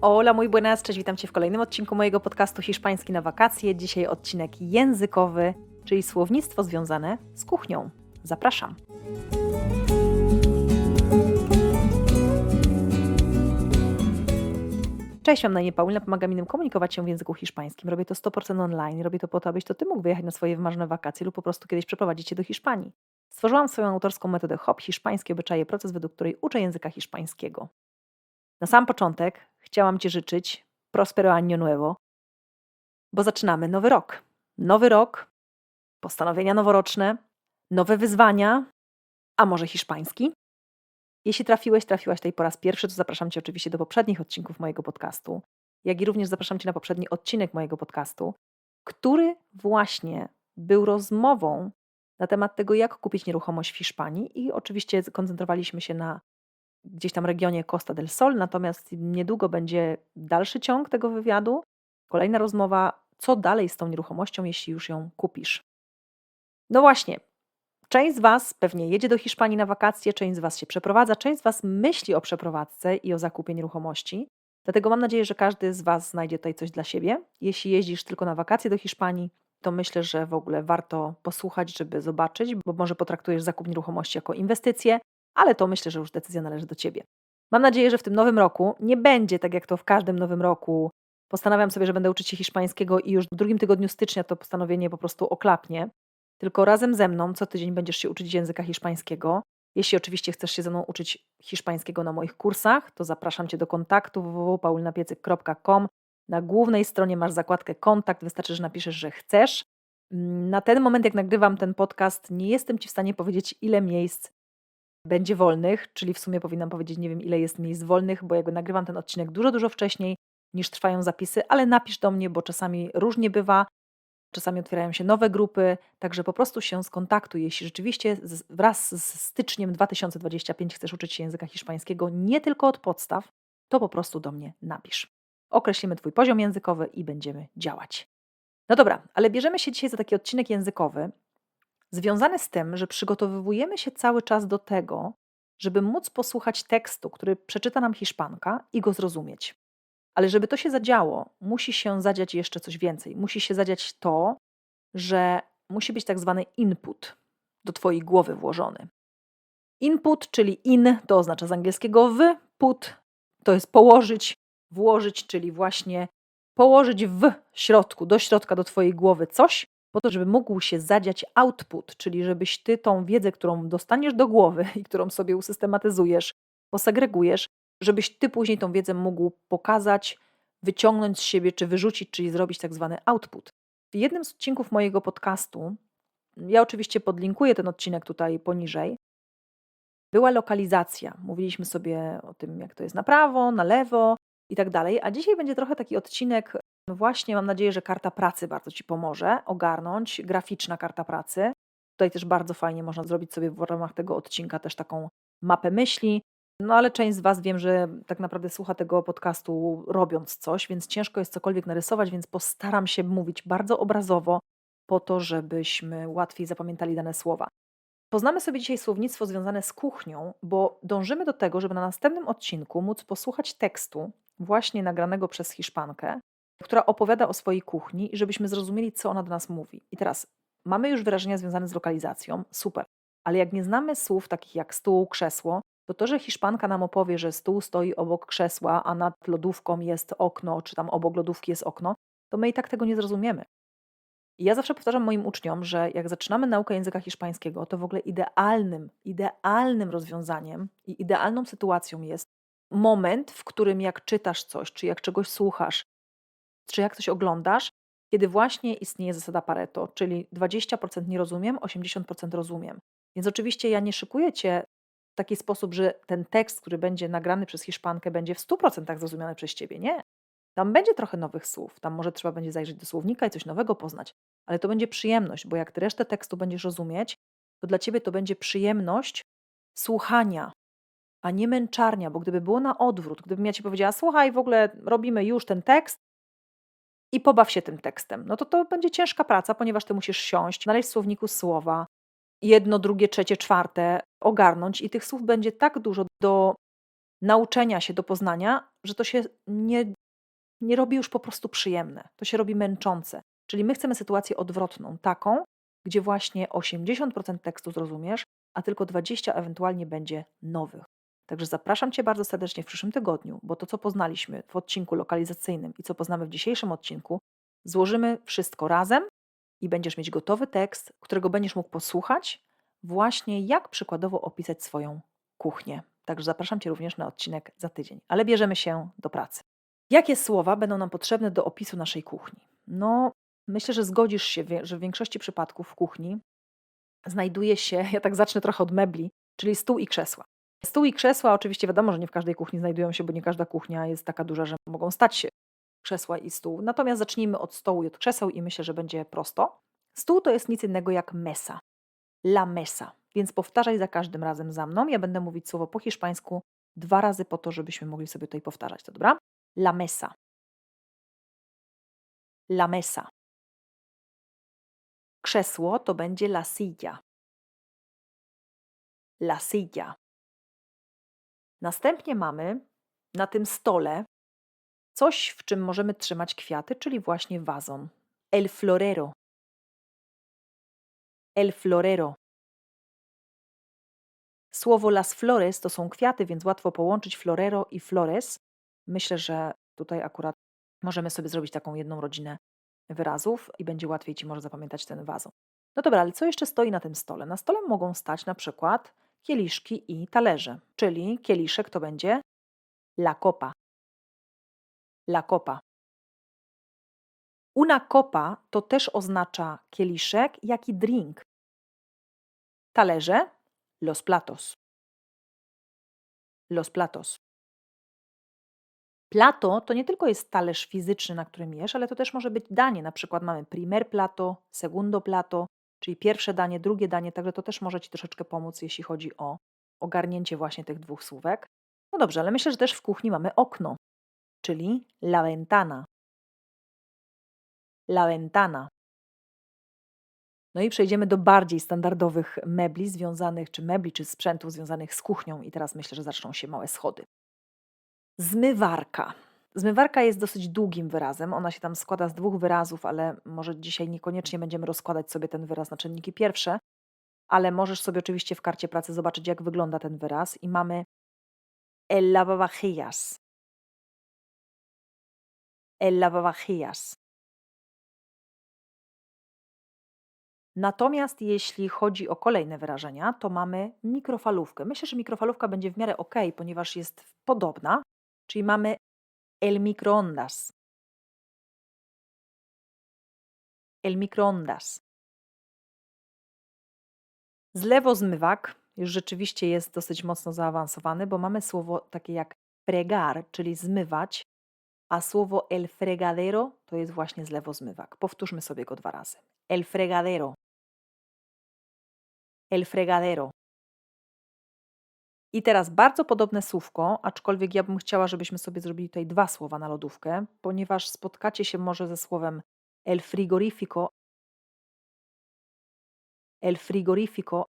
Hola, muy buenas, cześć, witam Cię w kolejnym odcinku mojego podcastu Hiszpański na wakacje. Dzisiaj odcinek językowy, czyli słownictwo związane z kuchnią. Zapraszam. Cześć, mam na imię Paulina, pomagam innym komunikować się w języku hiszpańskim. Robię to 100% online, robię to po to, abyś to Ty mógł wyjechać na swoje wymarzone wakacje lub po prostu kiedyś przeprowadzić się do Hiszpanii. Stworzyłam swoją autorską metodę HOP, hiszpańskie obyczaje, proces, według której uczę języka hiszpańskiego. Na sam początek chciałam Ci życzyć prospero año nuevo, bo zaczynamy nowy rok. Nowy rok, postanowienia noworoczne, nowe wyzwania, a może hiszpański? Jeśli trafiłeś, trafiłaś tutaj po raz pierwszy, to zapraszam Cię oczywiście do poprzednich odcinków mojego podcastu, jak i również zapraszam Cię na poprzedni odcinek mojego podcastu, który właśnie był rozmową na temat tego, jak kupić nieruchomość w Hiszpanii i oczywiście koncentrowaliśmy się na gdzieś tam regionie Costa del Sol, natomiast niedługo będzie dalszy ciąg tego wywiadu, kolejna rozmowa, co dalej z tą nieruchomością, jeśli już ją kupisz. No właśnie, część z Was pewnie jedzie do Hiszpanii na wakacje, część z Was się przeprowadza, część z Was myśli o przeprowadzce i o zakupie nieruchomości. Dlatego mam nadzieję, że każdy z Was znajdzie tutaj coś dla siebie. Jeśli jeździsz tylko na wakacje do Hiszpanii, to myślę, że w ogóle warto posłuchać, żeby zobaczyć, bo może potraktujesz zakup nieruchomości jako inwestycję, ale to myślę, że już decyzja należy do Ciebie. Mam nadzieję, że w tym nowym roku nie będzie tak jak to w każdym nowym roku. Postanawiam sobie, że będę uczyć się hiszpańskiego i już w drugim tygodniu stycznia to postanowienie po prostu oklapnie. Tylko razem ze mną co tydzień będziesz się uczyć języka hiszpańskiego. Jeśli oczywiście chcesz się ze mną uczyć hiszpańskiego na moich kursach, to zapraszam Cię do kontaktu www.paulnapiecyk.com. Na głównej stronie masz zakładkę kontakt, wystarczy, że napiszesz, że chcesz. Na ten moment, jak nagrywam ten podcast, nie jestem Ci w stanie powiedzieć, ile miejsc będzie wolnych, czyli w sumie powinnam powiedzieć, nie wiem ile jest miejsc wolnych, bo jakby nagrywam ten odcinek dużo, dużo wcześniej niż trwają zapisy, ale napisz do mnie, bo czasami różnie bywa, czasami otwierają się nowe grupy, także po prostu się skontaktuj, jeśli rzeczywiście wraz z styczniem 2025 chcesz uczyć się języka hiszpańskiego nie tylko od podstaw, to po prostu do mnie napisz. Określimy Twój poziom językowy i będziemy działać. No dobra, ale bierzemy się dzisiaj za taki odcinek językowy, związane z tym, że przygotowujemy się cały czas do tego, żeby móc posłuchać tekstu, który przeczyta nam Hiszpanka i go zrozumieć. Ale żeby to się zadziało, musi się zadziać jeszcze coś więcej. Musi się zadziać to, że musi być tak zwany input do Twojej głowy włożony. Input, czyli in, to oznacza z angielskiego w, put to jest położyć, włożyć, czyli właśnie położyć w środku, do środka, do Twojej głowy coś, po to, żeby mógł się zadziać output, czyli żebyś ty tą wiedzę, którą dostaniesz do głowy i którą sobie usystematyzujesz, posegregujesz, żebyś ty później tą wiedzę mógł pokazać, wyciągnąć z siebie, czy wyrzucić, czyli zrobić tak zwany output. W jednym z odcinków mojego podcastu, ja oczywiście podlinkuję ten odcinek tutaj poniżej, była lokalizacja. Mówiliśmy sobie o tym, jak to jest na prawo, na lewo i tak dalej, a dzisiaj będzie trochę taki odcinek właśnie, mam nadzieję, że karta pracy bardzo Ci pomoże ogarnąć, graficzna karta pracy. Tutaj też bardzo fajnie można zrobić sobie w ramach tego odcinka też taką mapę myśli. No ale część z Was wiem, że tak naprawdę słucha tego podcastu robiąc coś, więc ciężko jest cokolwiek narysować, więc postaram się mówić bardzo obrazowo, po to, żebyśmy łatwiej zapamiętali dane słowa. Poznamy sobie dzisiaj słownictwo związane z kuchnią, bo dążymy do tego, żeby na następnym odcinku móc posłuchać tekstu, właśnie nagranego przez Hiszpankę, która opowiada o swojej kuchni żebyśmy zrozumieli, co ona do nas mówi. I teraz mamy już wyrażenia związane z lokalizacją, super, ale jak nie znamy słów takich jak stół, krzesło, to to, że Hiszpanka nam opowie, że stół stoi obok krzesła, a nad lodówką jest okno, czy tam obok lodówki jest okno, to my i tak tego nie zrozumiemy. I ja zawsze powtarzam moim uczniom, że jak zaczynamy naukę języka hiszpańskiego, to w ogóle idealnym, idealnym rozwiązaniem i idealną sytuacją jest moment, w którym jak czytasz coś, czy jak czegoś słuchasz, czy jak coś oglądasz, kiedy właśnie istnieje zasada Pareto, czyli 20% nie rozumiem, 80% rozumiem. Więc oczywiście ja nie szykuję cię w taki sposób, że ten tekst, który będzie nagrany przez Hiszpankę, będzie w 100% zrozumiany przez ciebie. Nie. Tam będzie trochę nowych słów, tam może trzeba będzie zajrzeć do słownika i coś nowego poznać, ale to będzie przyjemność, bo jak ty resztę tekstu będziesz rozumieć, to dla ciebie to będzie przyjemność słuchania, a nie męczarnia, bo gdyby było na odwrót, gdybym ja ci powiedziała, słuchaj, w ogóle robimy już ten tekst, i pobaw się tym tekstem. No to to będzie ciężka praca, ponieważ ty musisz siąść, znaleźć w słowniku słowa, jedno, drugie, trzecie, czwarte, ogarnąć i tych słów będzie tak dużo do nauczenia się do poznania, że to się nie, nie robi już po prostu przyjemne, to się robi męczące. Czyli my chcemy sytuację odwrotną, taką, gdzie właśnie 80% tekstu zrozumiesz, a tylko 20 ewentualnie będzie nowych. Także zapraszam Cię bardzo serdecznie w przyszłym tygodniu, bo to, co poznaliśmy w odcinku lokalizacyjnym i co poznamy w dzisiejszym odcinku, złożymy wszystko razem i będziesz mieć gotowy tekst, którego będziesz mógł posłuchać, właśnie jak przykładowo opisać swoją kuchnię. Także zapraszam Cię również na odcinek za tydzień. Ale bierzemy się do pracy. Jakie słowa będą nam potrzebne do opisu naszej kuchni? No, myślę, że zgodzisz się, że w większości przypadków w kuchni znajduje się, ja tak zacznę trochę od mebli, czyli stół i krzesła. Stół i krzesła, oczywiście wiadomo, że nie w każdej kuchni znajdują się, bo nie każda kuchnia jest taka duża, że mogą stać się krzesła i stół. Natomiast zacznijmy od stołu i od krzeseł i myślę, że będzie prosto. Stół to jest nic innego jak mesa. La mesa. Więc powtarzaj za każdym razem za mną. Ja będę mówić słowo po hiszpańsku dwa razy po to, żebyśmy mogli sobie tutaj powtarzać. To dobra? La mesa. La mesa. Krzesło to będzie la silla. La silla. Następnie mamy na tym stole coś, w czym możemy trzymać kwiaty, czyli właśnie wazon. El florero. El florero. Słowo las flores to są kwiaty, więc łatwo połączyć florero i flores. Myślę, że tutaj akurat możemy sobie zrobić taką jedną rodzinę wyrazów i będzie łatwiej Ci może zapamiętać ten wazon. No dobra, ale co jeszcze stoi na tym stole? Na stole mogą stać na przykład kieliszki i talerze, czyli kieliszek to będzie la copa. La copa. Una copa to też oznacza kieliszek, jak i drink. Talerze los platos. Los platos. Plato to nie tylko jest talerz fizyczny, na którym jesz, ale to też może być danie. Na przykład mamy primer plato, segundo plato, czyli pierwsze danie, drugie danie, także to też może Ci troszeczkę pomóc, jeśli chodzi o ogarnięcie właśnie tych dwóch słówek. No dobrze, ale myślę, że też w kuchni mamy okno, czyli la ventana. La ventana. No i przejdziemy do bardziej standardowych mebli związanych, czy mebli, czy sprzętów związanych z kuchnią. I teraz myślę, że zaczną się małe schody. Zmywarka. Zmywarka jest dosyć długim wyrazem. Ona się tam składa z dwóch wyrazów, ale może dzisiaj niekoniecznie będziemy rozkładać sobie ten wyraz na czynniki pierwsze, ale możesz sobie oczywiście w karcie pracy zobaczyć, jak wygląda ten wyraz. I mamy el lavavajillas. Natomiast jeśli chodzi o kolejne wyrażenia, to mamy mikrofalówkę. Myślę, że mikrofalówka będzie w miarę ok, ponieważ jest podobna, czyli mamy el microondas. El microondas. Zlewozmywak już rzeczywiście jest dosyć mocno zaawansowany, bo mamy słowo takie jak fregar, czyli zmywać, a słowo el fregadero to jest właśnie zlewozmywak. Powtórzmy sobie go dwa razy. El fregadero. El fregadero. I teraz bardzo podobne słówko, aczkolwiek ja bym chciała, żebyśmy sobie zrobili tutaj dwa słowa na lodówkę, ponieważ spotkacie się może ze słowem el frigorifico. El frigorifico,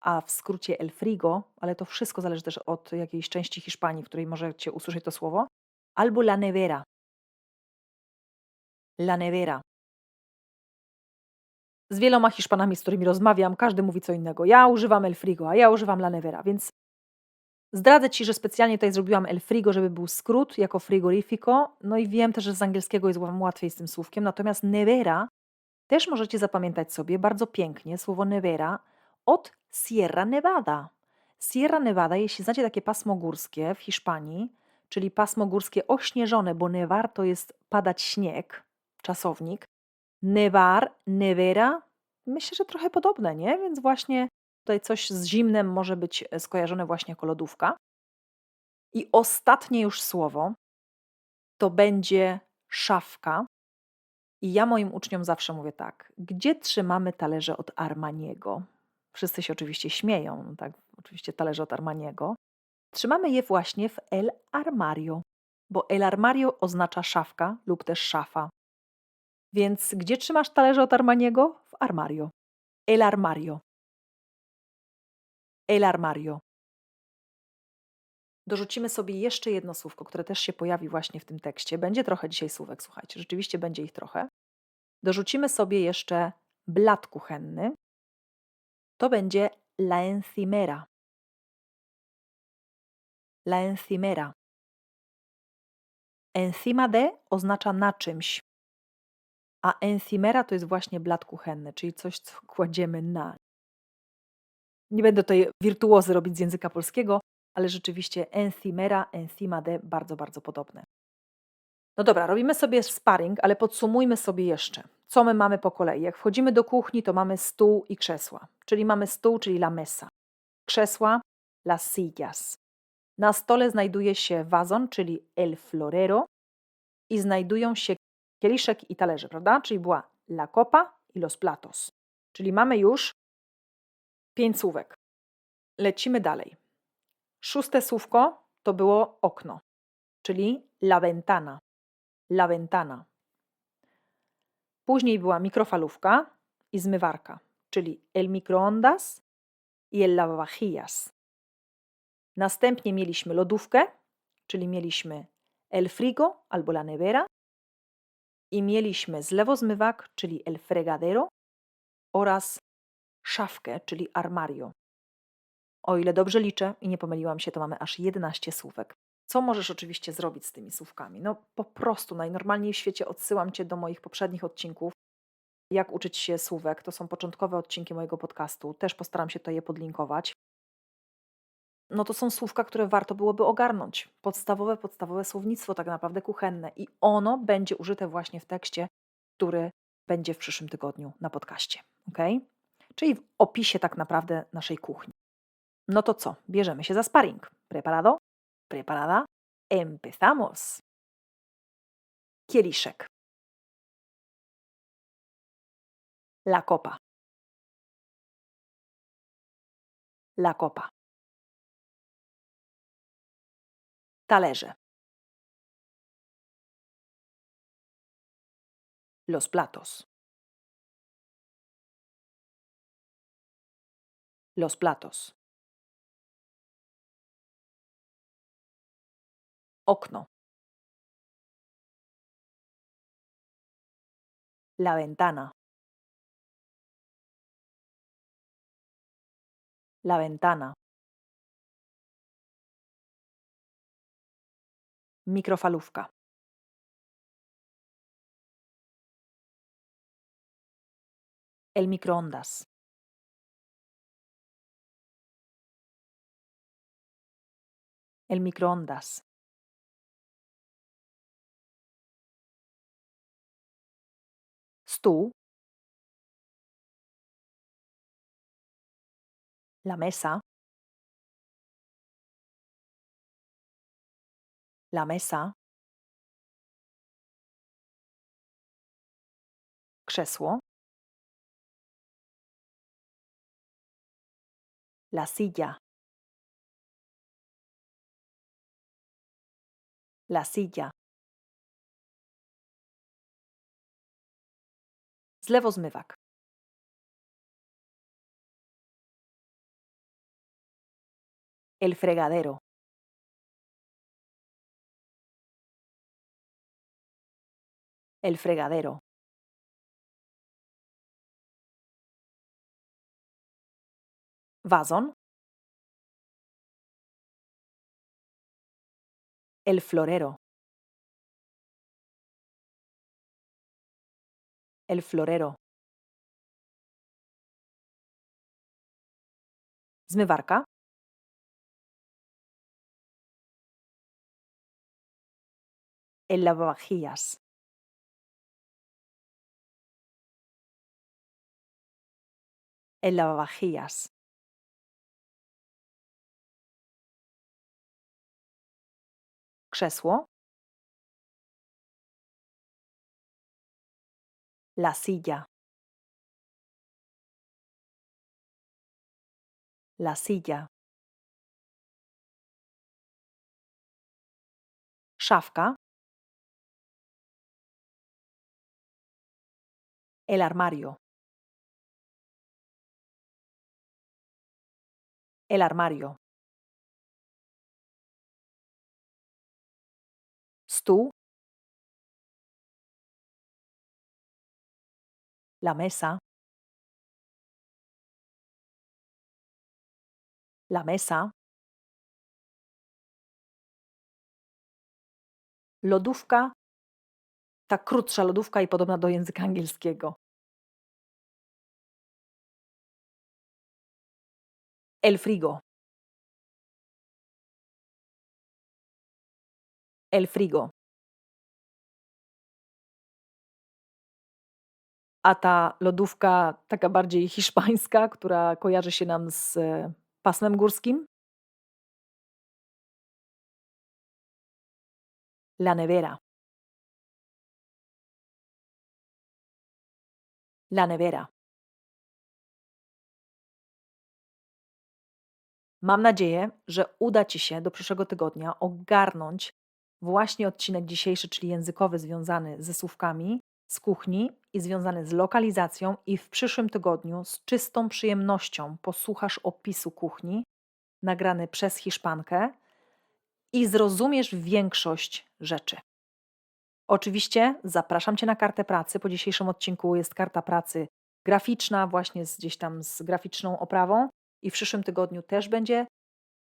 a w skrócie el frigo, ale to wszystko zależy też od jakiejś części Hiszpanii, w której możecie usłyszeć to słowo, albo la nevera. La nevera. Z wieloma Hiszpanami, z którymi rozmawiam, każdy mówi co innego. Ja używam El Frigo, a ja używam La Nevera, więc zdradzę Ci, że specjalnie tutaj zrobiłam El Frigo, żeby był skrót jako frigorifico. No i wiem też, że z angielskiego jest wam łatwiej z tym słówkiem. Natomiast Nevera też możecie zapamiętać sobie bardzo pięknie słowo Nevera od Sierra Nevada. Sierra Nevada, jeśli znacie takie pasmo górskie w Hiszpanii, czyli pasmo górskie ośnieżone, bo nevar to jest padać śnieg, czasownik, Nevar, nevera, myślę, że trochę podobne, nie? Więc właśnie tutaj coś z zimnem może być e, skojarzone właśnie jako lodówka. I ostatnie już słowo to będzie szafka. I ja moim uczniom zawsze mówię tak: gdzie trzymamy talerze od Armaniego? Wszyscy się oczywiście śmieją, no tak, oczywiście talerze od Armaniego. Trzymamy je właśnie w el armario, bo el armario oznacza szafka lub też szafa. Więc gdzie trzymasz talerze od Armaniego? W armario. El armario. El armario. Dorzucimy sobie jeszcze jedno słówko, które też się pojawi właśnie w tym tekście. Będzie trochę dzisiaj słówek, słuchajcie, rzeczywiście będzie ich trochę. Dorzucimy sobie jeszcze blat kuchenny. To będzie la encimera. La encimera. Encima de oznacza na czymś, a encimera to jest właśnie blat kuchenny, czyli coś, co kładziemy na. Nie będę tutaj wirtuozy robić z języka polskiego, ale rzeczywiście encimera, encima de bardzo, bardzo podobne. No dobra, robimy sobie sparring, ale podsumujmy sobie jeszcze, co my mamy po kolei. Jak wchodzimy do kuchni, to mamy stół i krzesła, czyli mamy stół, czyli la mesa. Krzesła, las sillas. Na stole znajduje się wazon, czyli el florero i znajdują się kieliszek i talerze, prawda? Czyli była la copa i los platos. Czyli mamy już pięć słówek. Lecimy dalej. Szóste słówko to było okno, czyli la ventana. La ventana. Później była mikrofalówka i zmywarka, czyli el microondas i el lavavajillas. Następnie mieliśmy lodówkę, czyli mieliśmy el frigo albo la nevera i mieliśmy zlewozmywak, czyli el fregadero oraz szafkę, czyli armario. O ile dobrze liczę i nie pomyliłam się, to mamy aż 11 słówek. Co możesz oczywiście zrobić z tymi słówkami? No po prostu najnormalniej w świecie odsyłam Cię do moich poprzednich odcinków. Jak uczyć się słówek? To są początkowe odcinki mojego podcastu. Też postaram się to je podlinkować. No to są słówka, które warto byłoby ogarnąć. Podstawowe, podstawowe słownictwo, tak naprawdę kuchenne. I ono będzie użyte właśnie w tekście, który będzie w przyszłym tygodniu na podcaście. ok? Czyli w opisie tak naprawdę naszej kuchni. No to co? Bierzemy się za sparring. Preparado? Preparada? Empezamos. Kieliszek. La copa. La copa. Talerze. Los platos. Los platos. Okno. La ventana. La ventana. Mikrofalówka. El microondas. El microondas. La mesa. La mesa. Krzesło. La silla. La silla. Zlewozmywak. El fregadero. El fregadero. Vazón. El florero. El florero. Zmywarka. El lavavajillas. El lavavajillas. Krzesło. La silla. La silla. Szafka. El armario. El armario. Stół. La mesa. La mesa. Lodówka. Ta krótsza lodówka i podobna do języka angielskiego. El frigo. El frigo. A ta lodówka taka bardziej hiszpańska, która kojarzy się nam z e, pasmem górskim? La nevera. La nevera. Mam nadzieję, że uda Ci się do przyszłego tygodnia ogarnąć właśnie odcinek dzisiejszy, czyli językowy związany ze słówkami z kuchni i związany z lokalizacją, i w przyszłym tygodniu z czystą przyjemnością posłuchasz opisu kuchni nagrany przez Hiszpankę i zrozumiesz większość rzeczy. Oczywiście zapraszam Cię na kartę pracy. Po dzisiejszym odcinku jest karta pracy graficzna, właśnie z, gdzieś tam z graficzną oprawą, i w przyszłym tygodniu też będzie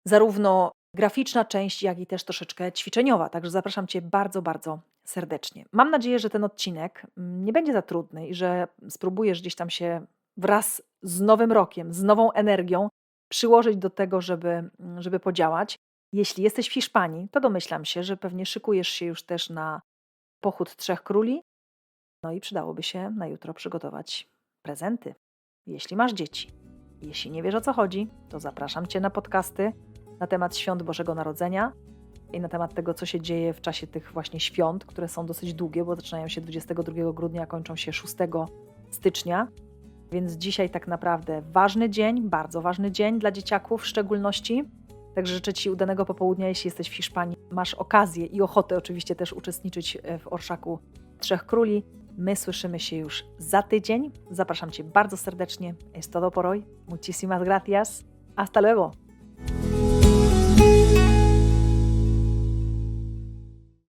zarówno graficzna część, jak i też troszeczkę ćwiczeniowa. Także zapraszam Cię bardzo, bardzo serdecznie. Mam nadzieję, że ten odcinek mm, nie będzie za trudny i że spróbujesz gdzieś tam się wraz z nowym rokiem, z nową energią przyłożyć do tego, żeby, mm, żeby podziałać. Jeśli jesteś w Hiszpanii, to domyślam się, że pewnie szykujesz się już też na pochód Trzech Króli. No i przydałoby się na jutro przygotować prezenty, jeśli masz dzieci. Jeśli nie wiesz o co chodzi, to zapraszam Cię na podcasty na temat świąt Bożego Narodzenia i na temat tego, co się dzieje w czasie tych właśnie świąt, które są dosyć długie, bo zaczynają się 22 grudnia, kończą się 6 stycznia. Więc dzisiaj tak naprawdę ważny dzień, bardzo ważny dzień dla dzieciaków w szczególności. Także życzę Ci udanego popołudnia, jeśli jesteś w Hiszpanii. Masz okazję i ochotę oczywiście też uczestniczyć w Orszaku Trzech Króli. My słyszymy się już za tydzień. Zapraszam Cię bardzo serdecznie. Es todo por hoy. Muchísimas gracias. Hasta luego.